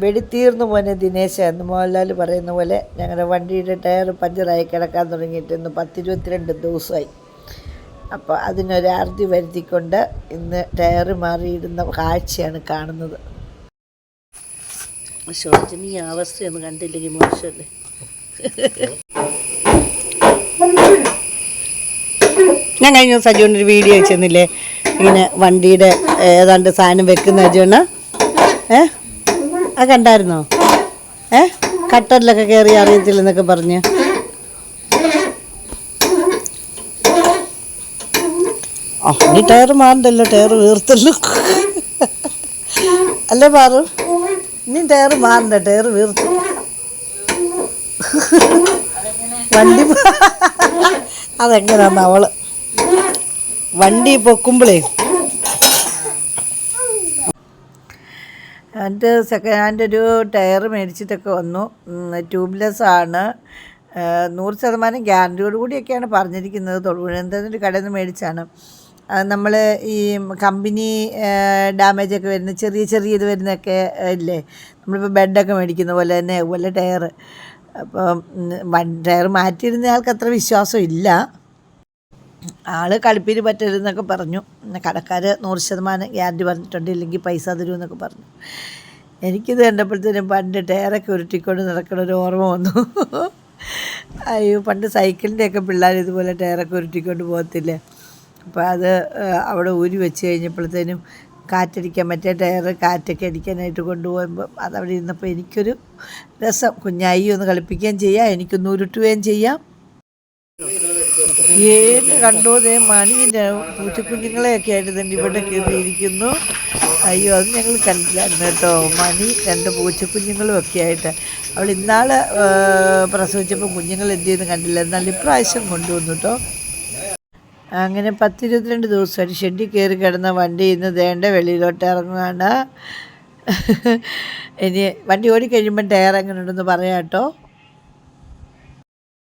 വെടിത്തീർന്നു പോനെ ദിനേശ എന്ന് മോഹൻലാൽ പറയുന്ന പോലെ ഞങ്ങളുടെ വണ്ടിയുടെ ടയർ പഞ്ചറായി കിടക്കാൻ തുടങ്ങിയിട്ട് ഇന്ന് പത്തിരുപത്തിരണ്ട് ദിവസമായി. അപ്പോൾ അതിനൊരാർത്തി വരുത്തിക്കൊണ്ട് ഇന്ന് ടയർ മാറിയിടുന്ന കാഴ്ചയാണ് കാണുന്നത്. ശോചന ഈ അവസ്ഥയൊന്നും കണ്ടില്ലെങ്കിൽ മോശമല്ലേ? ഞാൻ കഴിഞ്ഞ ദിവസം ഒരു വീഡിയോ ചെന്നില്ലേ ഇങ്ങനെ വണ്ടിയുടെ ഏതാണ്ട് സാധനം വെക്കുന്ന അജുവണ്ണ ഏ? അത് കണ്ടായിരുന്നോ? ഏ? കട്ടറിലൊക്കെ കയറി അറിയത്തില്ലെന്നൊക്കെ പറഞ്ഞ്. ആ നീ ടയർ മാറണ്ടല്ലോ ടയർ വീർത്തല്ലോ. അല്ലേ പാറു? ഇനി ടയർ മാറണ്ട ടയർ വീർത്തു. വണ്ടി അതെങ്ങനെയാന്ന് അവൾ. വണ്ടി പൊക്കുമ്പോഴേ എന്റെ സെക്കൻഡ് ഹാൻഡ് ഒരു ടയർ മേടിച്ചിട്ടൊക്കെ വന്നു. ട്യൂബ്ലെസ് ആണ് നൂറ് ശതമാനം ഗ്യാരണ്ടിയോട് കൂടിയൊക്കെയാണ് പറഞ്ഞിരിക്കുന്നത്. ഒരു കടയിൽ നിന്ന് മേടിച്ചാണ്. നമ്മൾ ഈ കമ്പനി ഡാമേജ് ഒക്കെ വരുന്ന ചെറിയ ചെറിയ ഇത് വരുന്നതൊക്കെ ആ, ഇല്ലേ? നമ്മളിപ്പോൾ ബെഡൊക്കെ മേടിക്കുന്ന പോലെ തന്നെ അതുപോലെ ടയർ അപ്പം ടയർ മാറ്റിയിരുന്ന ആൾക്ക് അത്ര വിശ്വാസം ഇല്ല ആൾ കളിപ്പീര് പറ്റരുതെന്നൊക്കെ പറഞ്ഞു. കടക്കാർ നൂറ് ശതമാനം ഗ്യാരണ്ടി പറഞ്ഞിട്ടുണ്ട് ഇല്ലെങ്കിൽ പൈസ തരുമെന്നൊക്കെ പറഞ്ഞു. എനിക്കിത് കണ്ടപ്പോഴത്തേനും പണ്ട് ടയറൊക്കെ ഉരുട്ടിക്കൊണ്ട് നടക്കണ ഒരു ഓർമ്മ വന്നു. അയ്യോ പണ്ട് സൈക്കിളിന്റെയൊക്കെ പിള്ളേർ ഇതുപോലെ ടയറൊക്കെ ഉരുട്ടിക്കൊണ്ട് പോകത്തില്ലേ? അപ്പോൾ അത് അവിടെ ഊരി വെച്ച് കഴിഞ്ഞപ്പോഴത്തേനും കാറ്റടിക്കാൻ മറ്റേ ടയർ കാറ്റൊക്കെ അടിക്കാനായിട്ട് കൊണ്ടുപോകുമ്പോൾ അതവിടെ ഇരുന്നപ്പോൾ എനിക്കൊരു രസം. കുഞ്ഞായി ഒന്ന് കളിപ്പിക്കുകയും ചെയ്യാം എനിക്കൊന്ന് ഉരുട്ടുകയും ചെയ്യാം. ഏത് കണ്ടോ ദേ മണിന്റെ പൂച്ചക്കുഞ്ഞുങ്ങളെയൊക്കെ ആയിട്ട് തന്നെ ഇവിടെ കയറിയിരിക്കുന്നു. അയ്യോ അത് ഞങ്ങൾ കണ്ടില്ലായിരുന്നു കേട്ടോ. മണി രണ്ട് പൂച്ചക്കുഞ്ഞുങ്ങളും ഒക്കെ ആയിട്ട്. അവൾ ഇന്നാൾ പ്രസവിച്ചപ്പോൾ കുഞ്ഞുങ്ങൾ എന്ത് ചെയ്യുന്നു കണ്ടില്ല. എന്നാൽ ഇപ്രാവശ്യം കൊണ്ടുവന്നു കേട്ടോ. അങ്ങനെ പത്തിരുപത്തിരണ്ട് ദിവസമായിട്ട് ഷെഡിൽ കയറി കിടന്ന വണ്ടി ഇന്ന് ദേണ്ട വെളിയിലോട്ട് ഇറങ്ങുകയാണ് ഇനി വണ്ടി ഓടിക്കഴിയുമ്പം ടയർ എങ്ങനെ ഉണ്ടെന്ന് പറയാം കേട്ടോ.